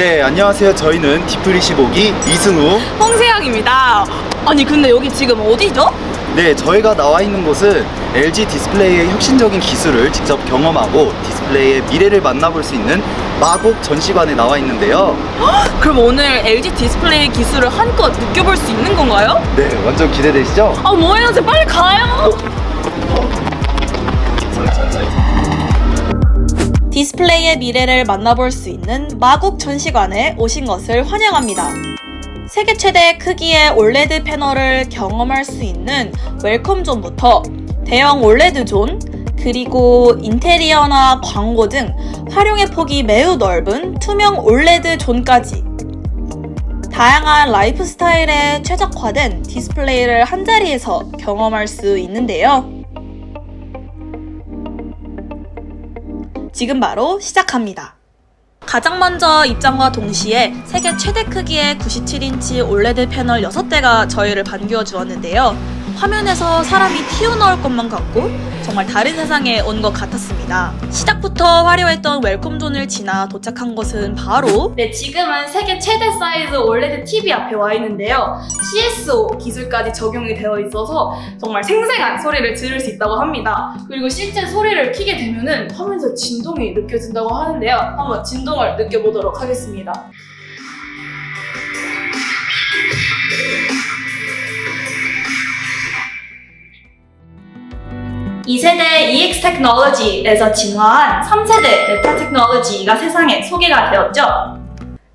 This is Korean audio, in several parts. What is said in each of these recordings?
네, 안녕하세요. 저희는 디플리 15기 이승우. 홍세영입니다. 아니 근데 여기 지금 어디죠? 네, 저희가 나와 있는 곳은 LG 디스플레이의 혁신적인 기술을 직접 경험하고 디스플레이의 미래를 만나볼 수 있는 마곡 전시관에 나와 있는데요. 그럼 오늘 LG 디스플레이 기술을 한껏 느껴볼 수 있는 건가요? 네, 완전 기대되시죠? 아 뭐예요? 저 빨리 가요. 디스플레이의 미래를 만나볼 수 있는 마곡 전시관에 오신 것을 환영합니다. 세계 최대 크기의 올레드 패널을 경험할 수 있는 웰컴 존부터 대형 올레드 존, 그리고 인테리어나 광고 등 활용의 폭이 매우 넓은 투명 올레드 존까지 다양한 라이프 스타일에 최적화된 디스플레이를 한자리에서 경험할 수 있는데요. 지금 바로 시작합니다. 가장 먼저 입장과 동시에 세계 최대 크기의 97인치 올레드 패널 6대가 저희를 반겨 주었는데요. 화면에서 사람이 튀어나올 것만 같고 정말 다른 세상에 온 것 같았습니다. 시작부터 화려했던 웰컴존을 지나 도착한 곳은 바로 네, 지금은 세계 최대 사이즈 올레드 TV 앞에 와 있는데요. CSO 기술까지 적용이 되어 있어서 정말 생생한 소리를 들을 수 있다고 합니다. 그리고 실제 소리를 키게 되면은 화면에서 진동이 느껴진다고 하는데요. 한번 진동을 느껴보도록 하겠습니다. 이세대 EX 테크놀로지에서 진화한 3세대 메타 테크놀로지가 세상에 소개가 되었죠.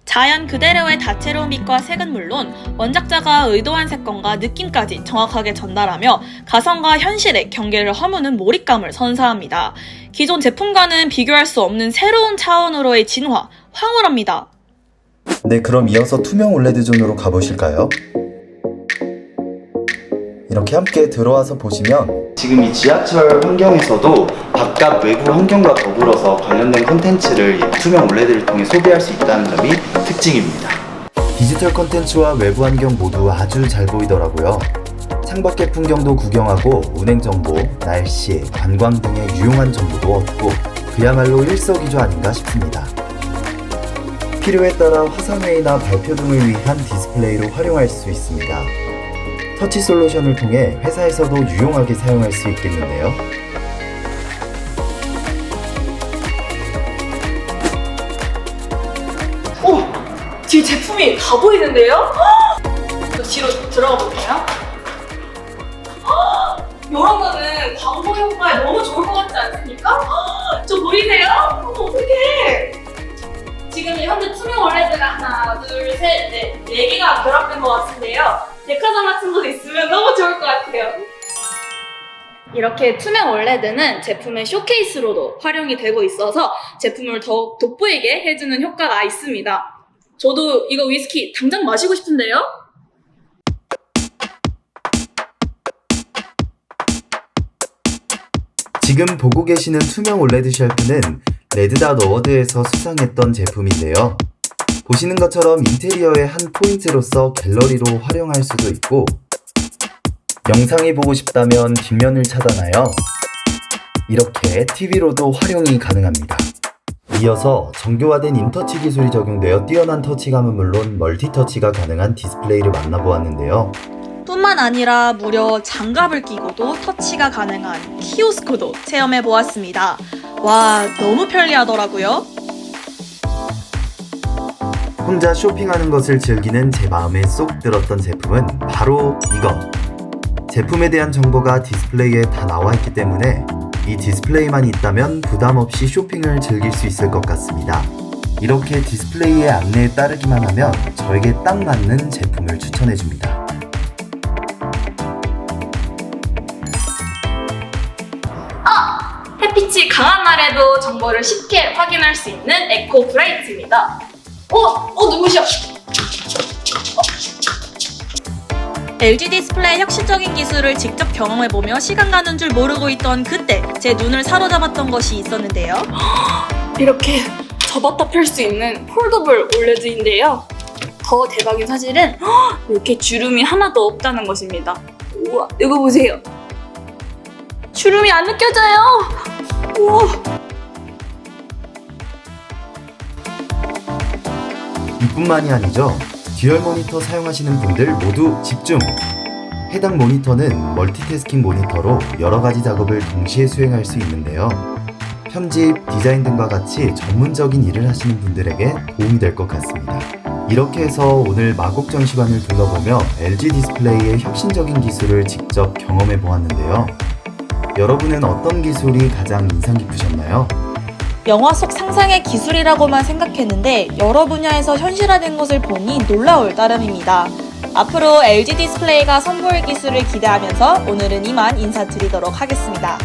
자연 그대로의 다채로운 빛과 색은 물론 원작자가 의도한 색감과 느낌까지 정확하게 전달하며 가상과 현실의 경계를 허무는 몰입감을 선사합니다. 기존 제품과는 비교할 수 없는 새로운 차원으로의 진화, 황홀합니다. 네, 그럼 이어서 투명 올레드 존으로 가보실까요? 이렇게 함께 들어와서 보시면 지금 이 지하철 환경에서도 바깥 외부 환경과 더불어서 관련된 콘텐츠를 이 투명 올레드를 통해 소비할 수 있다는 점이 특징입니다. 디지털 컨텐츠와 외부 환경 모두 아주 잘 보이더라고요. 창밖의 풍경도 구경하고 운행 정보, 날씨, 관광 등의 유용한 정보도 얻고 그야말로 일석이조 아닌가 싶습니다. 필요에 따라 화상회의나 발표 등을 위한 디스플레이로 활용할 수 있습니다. 터치 솔루션을 통해 회사에서도 유용하게 사용할 수 있겠는데요. 오! 뒤에 제품이 다 보이는데요? 저 뒤로 들어가 볼게요. 이런 거는 광고 효과에 너무 좋을 것 같지 않습니까? 저 보이세요? 어떡해! 지금 현재 투명 올레드가 하나, 둘, 셋, 넷, 네 개가 결합된 것 같은데요. 백화점 같은 곳 이렇게 투명 올레드는 제품의 쇼케이스로도 활용이 되고 있어서 제품을 더욱 돋보이게 해주는 효과가 있습니다. 저도 이거 위스키 당장 마시고 싶은데요? 지금 보고 계시는 투명 올레드 쉘프는 레드닷 어워드에서 수상했던 제품인데요. 보시는 것처럼 인테리어의 한 포인트로서 갤러리로 활용할 수도 있고 영상이 보고 싶다면 뒷면을 차단하여 이렇게 TV로도 활용이 가능합니다. 이어서 정교화된 인터치 기술이 적용되어 뛰어난 터치감은 물론 멀티터치가 가능한 디스플레이를 만나보았는데요. 뿐만 아니라 무려 장갑을 끼고도 터치가 가능한 키오스크도 체험해 보았습니다. 와, 너무 편리하더라고요. 혼자 쇼핑하는 것을 즐기는 제 마음에 쏙 들었던 제품은 바로 이거. 제품에 대한 정보가 디스플레이에 다 나와 있기 때문에 이 디스플레이만 있다면 부담 없이 쇼핑을 즐길 수 있을 것 같습니다. 이렇게 디스플레이의 안내에 따르기만 하면 저에게 딱 맞는 제품을 추천해 줍니다. 햇빛이 강한 날에도 정보를 쉽게 확인할 수 있는 에코 브라이트입니다. 어? 어 누구셔? LG 디스플레이 혁신적인 기술을 직접 경험해보며 시간 가는 줄 모르고 있던 그때 제 눈을 사로잡았던 것이 있었는데요. 이렇게 접었다 펼 수 있는 폴더블 올레드인데요. 더 대박인 사실은 이렇게 주름이 하나도 없다는 것입니다. 우와, 이거 보세요. 주름이 안 느껴져요. 우와. 이뿐만이 아니죠. 듀얼 모니터 사용하시는 분들 모두 집중! 해당 모니터는 멀티태스킹 모니터로 여러 가지 작업을 동시에 수행할 수 있는데요. 편집, 디자인 등과 같이 전문적인 일을 하시는 분들에게 도움이 될 것 같습니다. 이렇게 해서 오늘 마곡 전시관을 둘러보며 LG 디스플레이의 혁신적인 기술을 직접 경험해 보았는데요. 여러분은 어떤 기술이 가장 인상 깊으셨나요? 영화 속 상상의 기술이라고만 생각했는데 여러 분야에서 현실화된 것을 보니 놀라울 따름입니다. 앞으로 LG 디스플레이가 선보일 기술을 기대하면서 오늘은 이만 인사드리도록 하겠습니다.